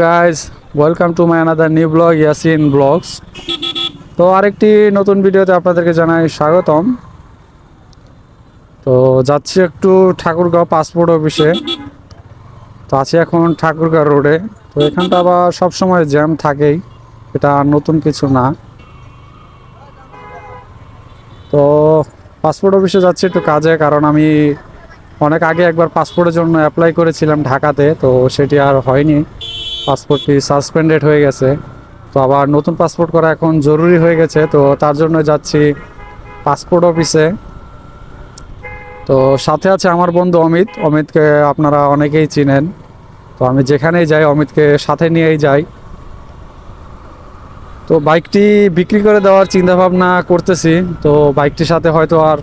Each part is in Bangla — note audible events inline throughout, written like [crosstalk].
Guys welcome to my another new blog Yasin blogs তো আরেকটি নতুন ভিডিওতে আপনাদেরকে জানাই স্বাগতম। তো যাচ্ছি একটু ঠাকুরগাঁও পাসপোর্ট অফিসে তো আছি এখন ঠাকুরগাঁও রোডে তো এখানটা আবার সবসময় জ্যাম থাকেই। এটা নতুন কিছু না। তো পাসপোর্ট অফিসে যাচ্ছি একটু কাজে, কারণ আমি অনেক আগে একবার পাসপোর্টের জন্য অ্যাপ্লাই করেছিলাম ঢাকাতে। তো সেটি আর হয়নি। পাসপোর্টটি সাসপেন্ডেড হয়ে গেছে। তো আবার নতুন পাসপোর্ট করা এখন জরুরি হয়ে গেছে। তো তার জন্য যাচ্ছি পাসপোর্ট অফিসে। তো সাথে আছে আমার বন্ধু অমিত। অমিতকে আপনারা অনেকেই চিনেন। তো আমি যেখানেই যাই, অমিতকে সাথে নিয়েই যাই। তো বাইকটি বিক্রি করে দেওয়ার চিন্তা ভাবনা করতেছি। তো বাইকটির সাথে হয়তো আর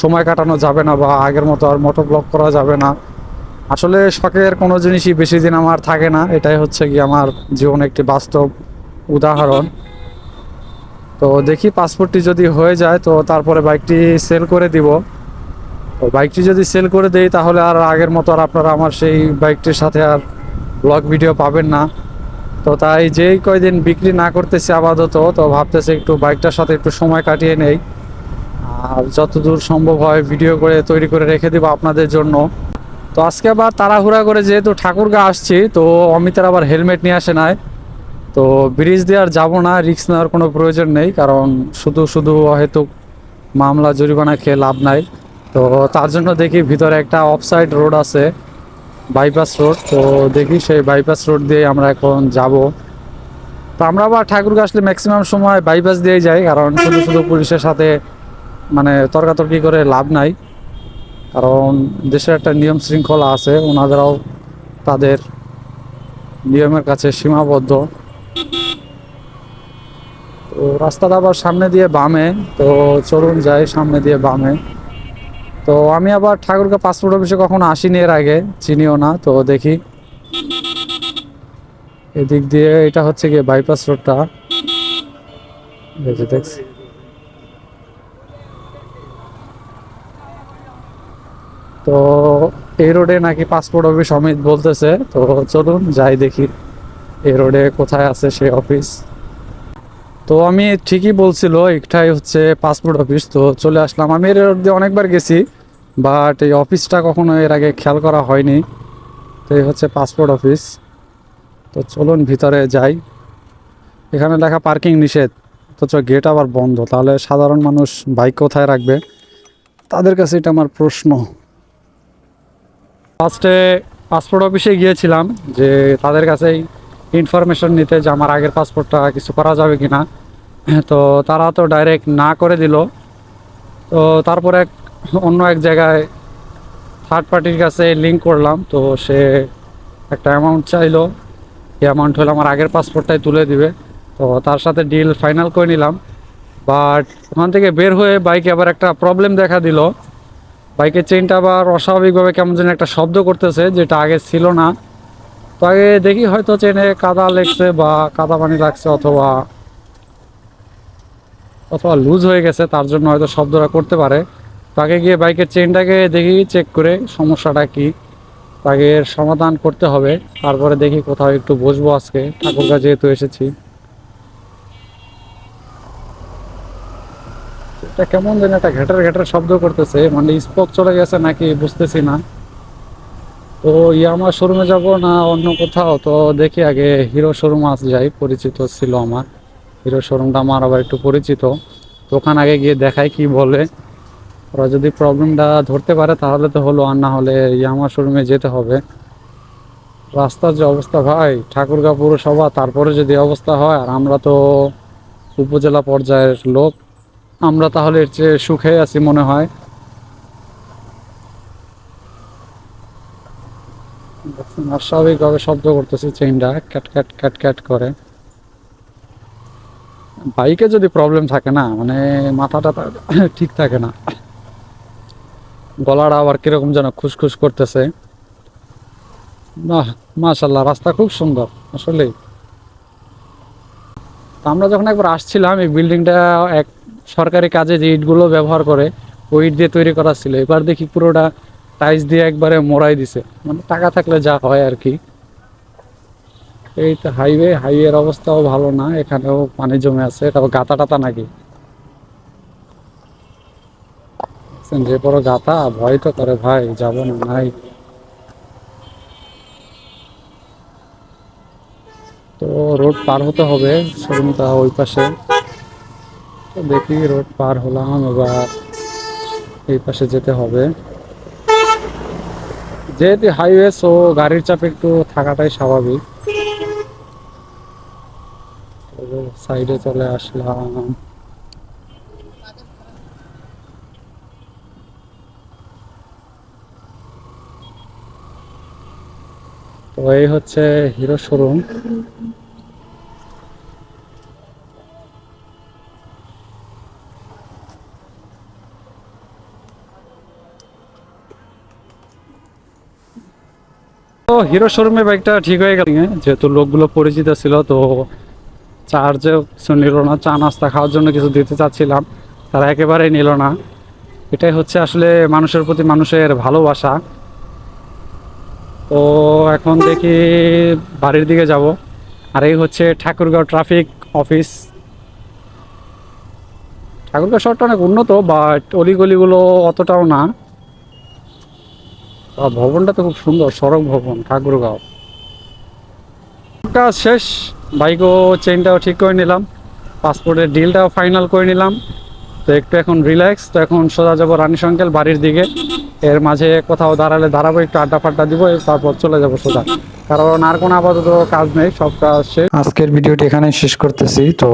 সময় কাটানো যাবে না বা আগের মতো আর মোটর ব্লক করা যাবে না। আসলে শখের কোনো জিনিসই বেশি দিন আমার থাকে না। এটাই হচ্ছে কি আমার জীবনে একটি বাস্তব উদাহরণ। তো দেখি পাসপোর্টটি যদি হয়ে যায়, তো তারপরে বাইকটি সেল করে দিব। তো বাইকটি যদি সেল করে দেই, তাহলে আর আগের মতো আর আপনারা আমার সেই বাইকটির সাথে আর ব্লগ ভিডিও পাবেন না। তো তাই যেই কয়দিন বিক্রি না করতেছি আপাতত, তো ভাবতেছি একটু বাইকটার সাথে একটু সময় কাটিয়ে নেই। আর যতদূর সম্ভব হয় ভিডিও করে তৈরি করে রেখে দিব আপনাদের জন্য। তো আজকে আবার তাড়াহুড়া করে যেহেতু ঠাকুরগা আসছি, তো অমিতের আবার হেলমেট নিয়ে আসে নাই। তো ব্রিজ দিয়ে আর যাব না রিক্স নেওয়ার কোনো প্রয়োজন নেই, কারণ শুধু শুধু হয়তো মামলা, জরিমানা খেয়ে লাভ নাই। তো তার জন্য দেখি ভিতরে একটা অফসাইড রোড আছে বাইপাস রোড তো দেখি সেই বাইপাস রোড দিয়ে আমরা এখন যাব। তো আমরা আবার ঠাকুরগা আসলে ম্যাক্সিমাম সময় বাইপাস দিয়েই যাই, কারণ শুধু শুধু পুলিশের সাথে মানে তর্কাতর্কি করে লাভ নাই। কারণ দেশের একটা নিয়ম শৃঙ্খলা আছে, ওনাদেরও তাদের নিয়মের কাছে সীমাবদ্ধ। তো রাস্তাটা আবার সামনে দিয়ে বামে, তো চলুন যাই সামনে দিয়ে বামে। তো আমি আবার ঠাকুরকে পাসপোর্ট অফিসে কখনো আসিনি এর আগে, চিনিও না, তো দেখি। এদিক দিয়ে এটা হচ্ছে গিয়ে বাইপাস রোডটা দেখছি। তো এই রোডে নাকি পাসপোর্ট অফিস অমিত বলতেছে, তো চলুন যাই দেখি এই রোডে কোথায় আছে সেই অফিস তো আমি ঠিকই বলছিল, একটাই হচ্ছে পাসপোর্ট অফিস তো চলে আসলাম। আমি এর রোড দিয়ে অনেকবার গেছি বাট এই অফিসটা কখনো এর আগে খেয়াল করা হয়নি। তো এই হচ্ছে পাসপোর্ট অফিস তো চলুন ভিতরে যাই। এখানে লেখা পার্কিং নিষেধ। অথচ গেট আবার বন্ধ। তাহলে সাধারণ মানুষ বাইক কোথায় রাখবে? তাদের কাছে এটা আমার প্রশ্ন। ফার্স্টে পাসপোর্ট অফিসে গিয়েছিলাম যে তাদের কাছেই ইনফরমেশন নিতে যে আমার আগের পাসপোর্টটা কিছু করা যাবে কি না তো তারা তো ডাইরেক্ট না করে দিল। তো তারপর এক অন্য এক জায়গায় থার্ড পার্টির কাছে লিঙ্ক করলাম। তো সে একটা অ্যামাউন্ট চাইলো। এই অ্যামাউন্ট হলে আমার আগের পাসপোর্টটাই তুলে দিবে। তো তার সাথে ডিল ফাইনাল করে নিলাম। বাট ওখান থেকে বের হয়ে বাইকে আবার একটা প্রবলেম দেখা দিল। বাইকের চেনটা আবার অস্বাভাবিকভাবে কেমন যেন একটা শব্দ করতেছে, যেটা আগে ছিল না। তো আগে দেখি হয়তো চেনে কাদা লেগছে বা কাদা পানি লাগছে অথবা অথবা লুজ হয়ে গেছে, তার জন্য হয়তো শব্দটা করতে পারে। তাকে গিয়ে বাইকের চেনটাকে দেখি চেক করে সমস্যাটা কি। তাকে সমাধান করতে হবে, তারপরে দেখি কোথাও একটু বসবো আজকে। ঠাকুরগা যেহেতু এসেছি। এটা কেমন যেন একটা ঘেটার ঘেটার শব্দ করতেছে মানে স্পক চলে গেছে নাকি বুঝতেছি না। তো ইয়ামা শোরুমে যাব না অন্য কোথাও? তো দেখি আগে হিরো শোরুম আস যাই, পরিচিত ছিল আমার। হিরো শোরুমটা আমার আবার একটু পরিচিত। তো ওখানে আগে গিয়ে দেখাই কি বলে। ওরা যদি প্রবলেমটা ধরতে পারে তাহলে তো হলো, আর না হলে ইয়ামা শোরুমে যেতে হবে। রাস্তার যে অবস্থা ভাই, ঠাকুরগাঁ পুরসভা, তারপরে যদি অবস্থা হয়, আর আমরা তো উপজেলা পর্যায়ের লোক আমরা তাহলে এর চেয়ে সুখে আছি মনে হয়। দেখছেন, অস্বাভাবিকভাবে শব্দ করতেছে চেইনটা ক্যাট ক্যাট ক্যাট ক্যাট করে। বাইকে যদি প্রবলেম থাকে না মানে মাথাটা [coughs] ঠিক থাকে না। গলাটা আবার কীরকম যেন খুসখুস করতেছে। বাহ মাশাল্লাহ রাস্তা খুব সুন্দর আসলেই। আমরা যখন একবার আসছিলাম এই বিল্ডিংটা এক সরকারি কাজে যে ইটগুলো ব্যবহার করে, ওই ইট দিয়ে তৈরি করা ছিল। এবার দেখি পুরোটা টাইলস দিয়ে একবারে মোড়াই দিছে। মানে টাকা থাকলে যা হয় আর কি। এই তো হাইওয়ে, হাইওয়ের অবস্থাও ভালো না, এখানেও পানি জমে আছে। তারপর গাতা টাতা নাকি? যে বড় গাতা, ভয় তো করে ভাই, যাব না, নাই। তো রোড পার হতে হবে শোরুমটা ওই পাশে। তো দেখি রোড পার হলাম, এবার এই পাশে যেতে হবে। যেহেতু হাইওয়ে সো গাড়ির চাপে একটু থাকাটাই স্বাভাবিক। সাইডে চলে আসলাম। তো এই হচ্ছে হিরো শোরুম। হিরো শোরুমে বাইকটা ঠিক হয়ে গেল। যেহেতু লোকগুলো পরিচিত ছিল, তো চার্জে কিছু নিল না, চা নাস্তা খাওয়ার জন্য কিছু দিতে চাচ্ছিলাম, তারা একেবারেই নিল না। এটাই হচ্ছে আসলে মানুষের প্রতি মানুষের ভালোবাসা। তো এখন দেখি বাড়ির দিকে যাব। আর এই হচ্ছে ঠাকুরগাঁও ট্রাফিক অফিস ঠাকুরগাঁও শহরটা অনেক উন্নত বাট অলিগলিগুলো অতটাও না। ভবনটা তো খুব সুন্দর, সড়ক ভবন, ঠাকুরগাঁও। কাজ শেষ, বাইকও চেনটাও ঠিক করে নিলাম পাসপোর্টের ডিলটাও ফাইনাল করে নিলাম। তো একটু এখন রিল্যাক্স তো এখন সোজা যাব রানী সংকেল বাড়ির দিকে। এর মাঝে কোথাও দাঁড়ালে দাঁড়াবো, একটু আড্ডা ফাড্ডা দিব তারপর চলে যাব সোজা। কারণ আর কোনো আপাতত কাজ নেই, সব কাজ শেষ। আজকের ভিডিওটি এখানে শেষ করতেছি। তো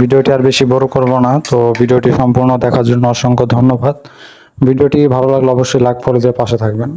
ভিডিওটি আর বেশি বড় করব না। তো ভিডিওটি সম্পূর্ণ দেখার জন্য অসংখ্য ধন্যবাদ। ভিডিওটি ভালো লাগলে অবশ্যই লাইক ফলো দিয়ে পাশে থাকবেন।